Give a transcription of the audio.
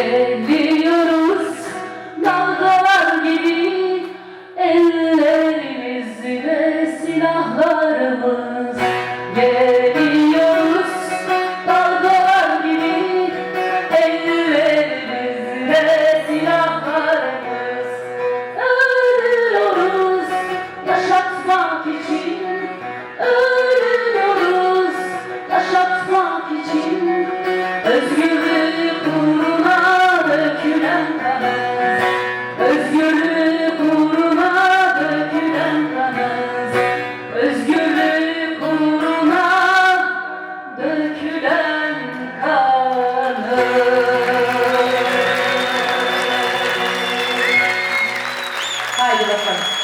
Geliyoruz dalgalar gibi ellerimizle silahlarımız. Geliyoruz dalgalar gibi ellerimizle silahlarımız. Ölüyoruz yaşatmak için Ölüyoruz yaşatmak için. Özgür だったんです